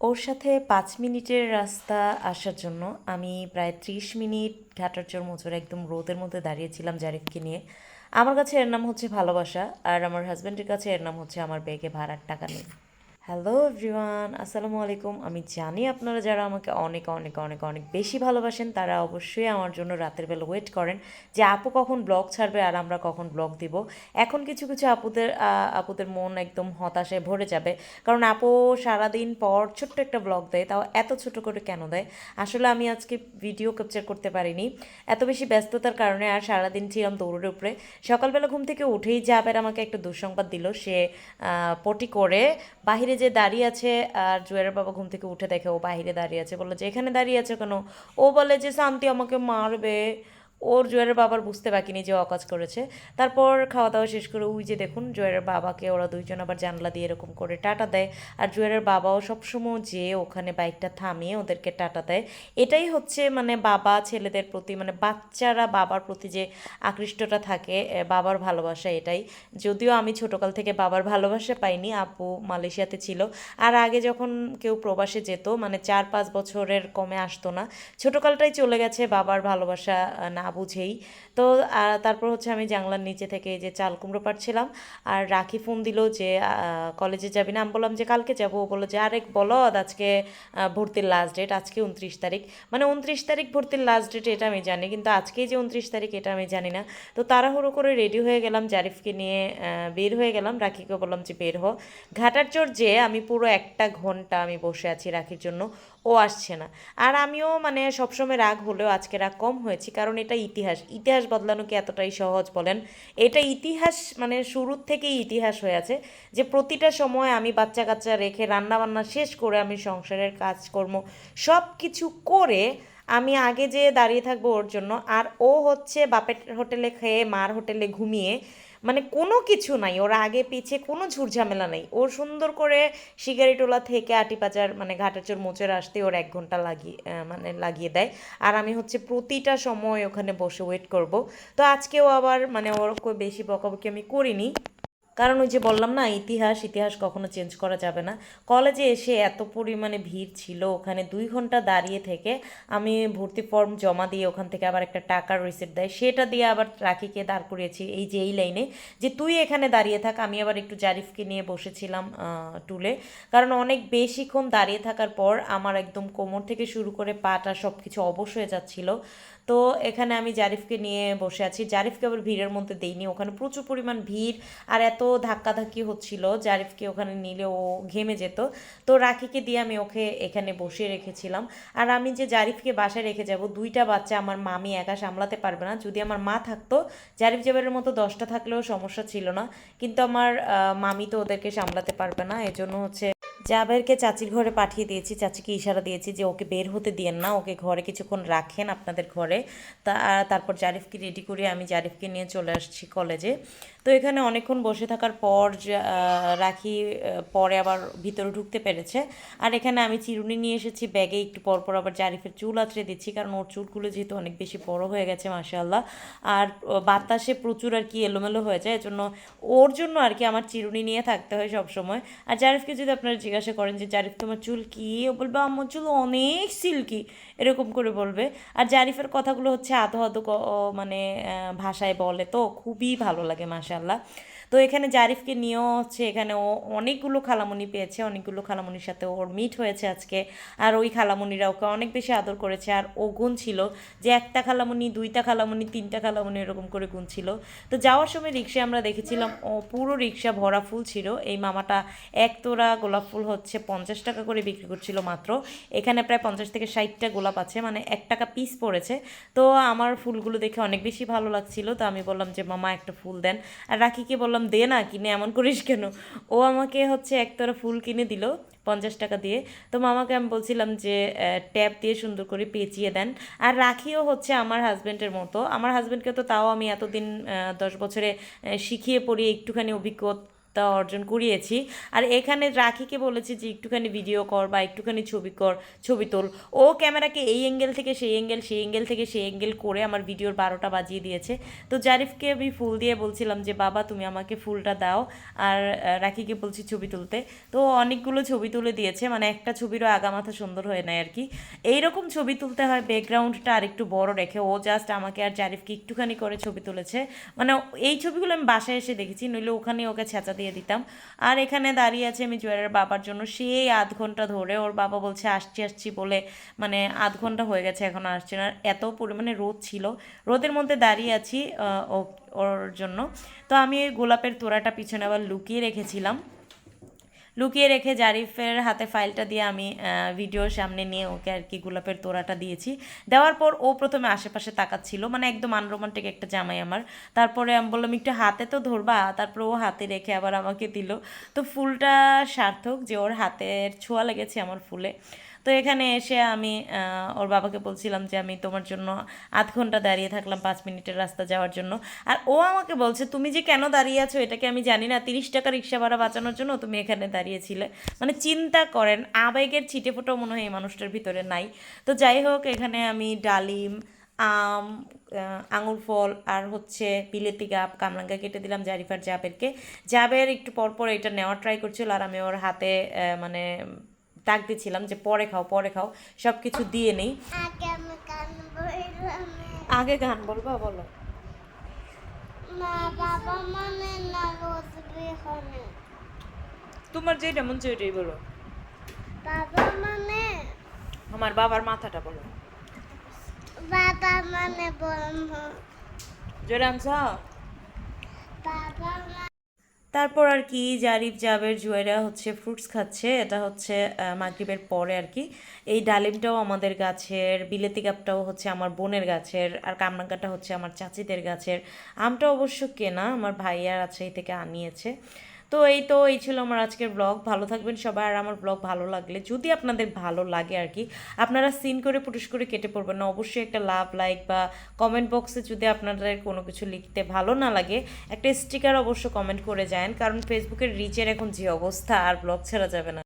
ওর সাথে পাঁচ মিনিটের রাস্তা আসার জন্য আমি প্রায় ত্রিশ মিনিট ঘাটারচর মোচর একদম রোদের মধ্যে দাঁড়িয়েছিলাম জারিফকে নিয়ে। আমার কাছে এর নাম হচ্ছে ভালোবাসা আর আমার হাজব্যান্ডের কাছে এর নাম হচ্ছে আমার ব্যাগে ভাড়ার টাকা নেই। হ্যালো এভরিওয়ান আসসালামু আলাইকুম আমি জানি আপনারা যারা আমাকে অনেক অনেক অনেক অনেক বেশি ভালোবাসেন, তারা অবশ্যই আমার জন্য রাতের বেলা ওয়েট করেন যে আপু কখন ব্লগ ছাড়বে আর আমরা কখন ব্লগ দিব। এখন কিছু কিছু আপুদের আপুদের মন একদম হতাশায় ভরে যাবে। কারণ আপু সারাদিন পর ছোট্ট একটা ব্লগ দেয়, তাও এত ছোট করে কেন দেয়? আসলে আমি আজকে ভিডিও ক্যাপচার করতে পারিনি। এত বেশি ব্যস্ততার কারণে আর সারাদিন ছিলাম দৌড়ের উপরে। সকালবেলা ঘুম থেকে উঠেই জাবের আমাকে একটা দুঃসংবাদ দিল। সে পটি করে বাহিরে যে দাঁড়িয়ে আছে আর জুয়ের বাবা ঘুম থেকে উঠে দেখে ও বাহিরে দাঁড়িয়ে আছে। বলল, যে এখানে দাঁড়িয়ে আছে কেন? ও বলে, যে শান্তি আমাকে মারবে। ওর জুয়ের বাবার বুঝতে বাকিনি যে অকাজ করেছে। তারপর খাওয়া দাওয়া শেষ করে ওই যে দেখুন জুয়ের বাবাকে ওরা দুইজন আবার জানলা দিয়ে এরকম করে টাটা দেয়। আর জুয়ের বাবাও সবসময় যে ওখানে বাইকটা থামিয়ে ওদেরকে টাটা দেয়। এটাই হচ্ছে মানে বাবা ছেলেদের প্রতি মানে বাচ্চারা বাবার প্রতি যে আকৃষ্টটা থাকে বাবার ভালোবাসা এটাই। যদিও আমি ছোটকাল থেকে বাবার ভালোবাসা পাইনি, আপু মালয়েশিয়াতে ছিল। আর আগে যখন কেউ প্রবাসে যেত মানে চার পাঁচ বছরের কমে আসতো না। ছোটকালটাই চলে গেছে বাবার ভালোবাসা, না বুঝেই। তো তারপর হচ্ছে আমি জানলার নিচে থেকে যে চাল কুমড়ো পাড়ছিলাম, আর রাখি ফোন দিল যে কলেজে যাবি না? আমি বললাম যে, কালকে যাব। ও বলল যে আরেক বলো আজকে ভর্তির লাস্ট ডেট আজকে উনত্রিশ তারিখ। মানে উনত্রিশ তারিখ ভর্তির লাস্ট ডেট এটা আমি জানি, কিন্তু আজকেই যে উনত্রিশ তারিখ এটা আমি জানি না। তো তাড়াহুড়ো করে রেডি হয়ে গেলাম, জারিফকে নিয়ে বের হয়ে গেলাম। রাখিকে বললাম যে, বের হ। ঘাটার চোর যে, আমি পুরো একটা ঘণ্টা আমি বসে আছি রাখির জন্য। ও আসছে না। আর আমিও মানে সবসময় রাগ হলেও আজকে রাগ কম হয়েছি, কারণ এটা ইতিহাস। ইতিহাস বদলানো কি এতটাই সহজ বলেন? এটা ইতিহাস মানে শুরুর থেকেই ইতিহাস হয়ে আছে যে প্রতিটা সময় আমি বাচ্চা কাচ্চা রেখে রান্না বান্না শেষ করে আমি সংসারের কাজকর্ম সব কিছু করে আমি আগে যে দাঁড়িয়ে থাকব ওর জন্য। আর ও হচ্ছে বাপের হোটেলে খেয়ে মার হোটেলে ঘুমিয়ে মানে কোনো কিছু নাই। ওর আগে পিছে কোনো ঝুরঝামেলা নেই। ওর সুন্দর করে শিকারিটোলা থেকে আটিপাচার মানে ঘাটাচোর মোচের আসতে ওর এক ঘণ্টা লাগিয়ে মানে লাগিয়ে দেয়। আর আমি হচ্ছে প্রতিটা সময় ওখানে বসে ওয়েট করব। তো আজকেও আবার মানে ওর বেশি বকাবকি আমি করিনি। কারণ ওই যে বললাম না, ইতিহাস ইতিহাস কখনো চেঞ্জ করা যাবে না। কলেজে এসে এত পরিমাণে ভিড় ছিল, ওখানে দুই ঘণ্টা দাঁড়িয়ে থেকে আমি ভর্তি ফর্ম জমা দিয়ে ওখান থেকে আবার একটা টাকার রিসিপ্ট দেয়। সেটা দিয়ে আবার রাখিকে দাঁড় করিয়েছি এই যে এই লাইনে যে তুই এখানে দাঁড়িয়ে থাক, আমি আবার একটু জারিফকে নিয়ে বসেছিলাম টুলে কারণ অনেক বেশিক্ষণ দাঁড়িয়ে থাকার পর আমার একদম কোমর থেকে শুরু করে পাটা সব কিছু অবশ হয়ে যাচ্ছিল। তো এখানে আমি জারিফকে নিয়ে বসে আছি। জারিফকে আবার ভিড়ের মধ্যে দেইনি। ওখানে প্রচুর পরিমাণ ভিড় আর এত ধাক্কাধাক্কি হচ্ছিল। জারিফকে ওখানে নিলে ও ঘেমে যেত। তো রাখিকে দিয়ে আমি ওকে এখানে বসিয়ে রেখেছিলাম। আর আমি যে জারিফকে বাসায় রেখে যাব, দুইটা বাচ্চা আমার মামি একা সামলাতে পারবে না। যদি আমার মা থাকতো, জারিফ জাবের মতো দশটা থাকলেও সমস্যা ছিল না। কিন্তু আমার মামি তো ওদেরকে সামলাতে পারবে না। এজন্য হচ্ছে জাবেরকে চাচির ঘরে পাঠিয়ে দিয়েছি। চাচিকে ইশারা দিয়েছি যে ওকে বের হতে দিয়েন না, ওকে ঘরে কিছুক্ষণ রাখেন আপনাদের ঘরে। তা তারপর জারিফকে রেডি করে আমি জারিফকে নিয়ে চলে আসছি কলেজে তো এখানে অনেকক্ষণ বসে থাকার পর রাখি পরে আবার ভিতরে ঢুকতে পেরেছে। আর এখানে আমি চিরুনি নিয়ে এসেছি ব্যাগে একটু পর পর আবার জারিফের চুল আঁচড়ে দিচ্ছি, কারণ ওর চুলগুলো যেহেতু অনেক বেশি বড় হয়ে গেছে, মাশাআল্লাহ। আর বাতাসে প্রচুর আর কি এলোমেলো হয়ে যায় এজন্য ওর জন্য আর কি আমার চিরুনি নিয়ে থাকতে হয় সব সময় আর জারিফকে যদি আপনারা জিজ্ঞাসা করেন যে, জারিফ, তোমার চুল কি? ও বলবে, আমার চুল অনেক সিল্কি এরকম করে বলবে। আর জারিফের কথাগুলো হচ্ছে আধো আধো মানে ভাষায় বলে। তো খুবই ভালো লাগে মাশাল্লাহ তো এখানে জারিফকে নিয়েও হচ্ছে এখানে ও অনেকগুলো খালামুনি পেয়েছে, অনেকগুলো খালামুনির সাথে ওর মিট হয়েছে আজকে। আর ওই খালামুনিরা ওকে অনেক বেশি আদর করেছে আর ও গুণ ছিল যে একটা খালামুনি, দুইটা খালামুনি, তিনটা খালামুনি এরকম করে গুণ ছিল তো যাওয়ার সময় রিক্সায় আমরা দেখেছিলাম, ও পুরো রিক্সা ভরা ফুল ছিল। এই মামাটা এক তোড়া গোলাপ ফুল হচ্ছে পঞ্চাশ টাকা করে বিক্রি করছিল মাত্র। এখানে প্রায় পঞ্চাশ থেকে ষাটটা গোলাপ আছে মানে এক টাকা পিস পড়েছে। তো আমার ফুলগুলো দেখে অনেক বেশি ভালো লাগছিল। তো আমি বললাম যে, মামা, একটা ফুল দেন। আর রাখিকে বললাম দে না কিনে, এমন করিস কেন? ও আমাকে হচ্ছে একতরা ফুল কিনে দিল, পঞ্চাশ টাকা দিয়ে। তো মামাকে আমি বলছিলাম যে ট্যাপ দিয়ে সুন্দর করে পেঁচিয়ে দেন। আর রাখিও হচ্ছে আমার হাজব্যান্ডের মতো। আমার হাজব্যান্ডকে তো তাও আমি এতদিন দশ বছরে শিখিয়ে পড়ি একটুখানি অভিজ্ঞতা যোগ্যতা অর্জন করিয়েছি। আর এখানে রাখিকে বলেছি যে, একটুখানি ভিডিও কর বা একটুখানি ছবি কর, ছবি তোল। ও ক্যামেরাকে এই অ্যাঙ্গেল থেকে, সেই অ্যাঙ্গেল সেই অ্যাঙ্গেল থেকে, সেই অ্যাঙ্গেল করে আমার ভিডিওর বারোটা বাজিয়ে দিয়েছে। তো জারিফকে আমি ফুল দিয়ে বলছিলাম যে, বাবা, তুমি আমাকে ফুলটা দাও। আর রাখিকে বলছি ছবি তুলতে। তো অনেকগুলো ছবি তুলে দিয়েছে মানে একটা ছবিরও আগামাথা সুন্দর হয়ে নেয় আর কি। এইরকম ছবি তুলতে হয় ব্যাকগ্রাউন্ডটা আর একটু বড় রেখে। ও জাস্ট আমাকে আর জারিফকে একটুখানি করে ছবি তুলেছে। মানে এই ছবিগুলো আমি বাসায় এসে দেখেছি, নইলে ওখানে ওকে ছেঁচা দিয়ে দিতাম। আর এখানে দাঁড়িয়ে আছে আমি জুয়েলের বাবার জন্য। সেই আধ ঘণ্টা ধরে ওর বাবা বলছে, আসছি আসছি বলে মানে আধ ঘণ্টা হয়ে গেছে, এখন আসছে না। এত পরিমাণে রোদ ছিল। রোদের মধ্যে দাঁড়িয়ে আছি ওর জন্য। তো আমি ওই গোলাপের তোড়াটা পিছনে আবার লুকিয়ে রেখেছিলাম। লুকিয়ে রেখে জারিফের হাতে ফাইলটা দিয়ে আমি ভিডিওর সামনে নিয়ে ওকে আর কি গোলাপের তোড়াটা দিয়েছি। দেওয়ার পর ও প্রথমে আশেপাশে তাকাচ্ছিল মানে একদম আনরোমান্টিক একটা জামাই আমার। তারপরে আমি বললাম, একটু হাতে তো ধরবা। তারপরে ও হাতে রেখে আবার আমাকে দিল। তো ফুলটা সার্থক যে ওর হাতের ছোঁয়া লেগেছে আমার ফুলে। তো এখানে এসে আমি ওর বাবাকে বলছিলাম যে আমি তোমার জন্য আধ ঘণ্টা দাঁড়িয়ে থাকলাম পাঁচ মিনিটের রাস্তা যাওয়ার জন্য। আর ও আমাকে বলছে, তুমি যে কেন দাঁড়িয়ে আছো এটাকে আমি জানি না। তিরিশ টাকা রিক্সা ভাড়া বাঁচানোর জন্য তুমি এখানে দাঁড়িয়েছিলে। মানে চিন্তা করেন, আবেগের ছিটে ফোটাও মনে হয় এই মানুষটার ভিতরে নাই। তো যাই হোক, এখানে আমি ডালিম, আম আঙুর ফল আর হচ্ছে বিলেতি গাপ কামরাঙ্গা কেটে দিলাম জারিফার জাবেরকে। জাবের একটু পর পর এটা নেওয়ার ট্রাই করছিল আর আমি ওর হাতে মানে ডাক দিচ্ছিলাম যে পরে খাও পরে খাও সব কিছু দিয়ে নেই। আগে গান বলবা বলো। মানে তোমার যেটা মন ওইটাই বলো। বাবা মানে? আমার বাবার মাথাটা বলো। বাবা মানে ব্রহ্ম। জোরে আনছো? তারপর আর কি, জারিফ জাবের জুয়েরা হচ্ছে ফ্রুটস খাচ্ছে, এটা হচ্ছে মাগরীবের পরে আর কি। এই ডালিমটাও আমাদের গাছের, বিলেতি গাপটাও হচ্ছে আমার বোনের গাছের, আর কামরাঙ্গাটা হচ্ছে আমার চাচিদের গাছের। আমটা অবশ্য কেনা, আমার ভাইয়ার আছে এই থেকে আনিয়েছে। তো এই তো, এই ছিল আমার আজকের ব্লগ। ভালো থাকবেন সবাই, আর আমার ব্লগ ভালো লাগলে, যদি আপনাদের ভালো লাগে আর কি, আপনারা সিন করে পুটুস করে কেটে পড়বেন না। অবশ্যই একটা লাভ, লাইক বা কমেন্ট বক্সে যদি আপনাদের কোনো কিছু লিখতে ভালো না লাগে, একটা স্টিকার অবশ্য কমেন্ট করে যান, কারণ ফেসবুকের রিচের এখন যে অবস্থা, আর ব্লগ ছাড়া যাবে না।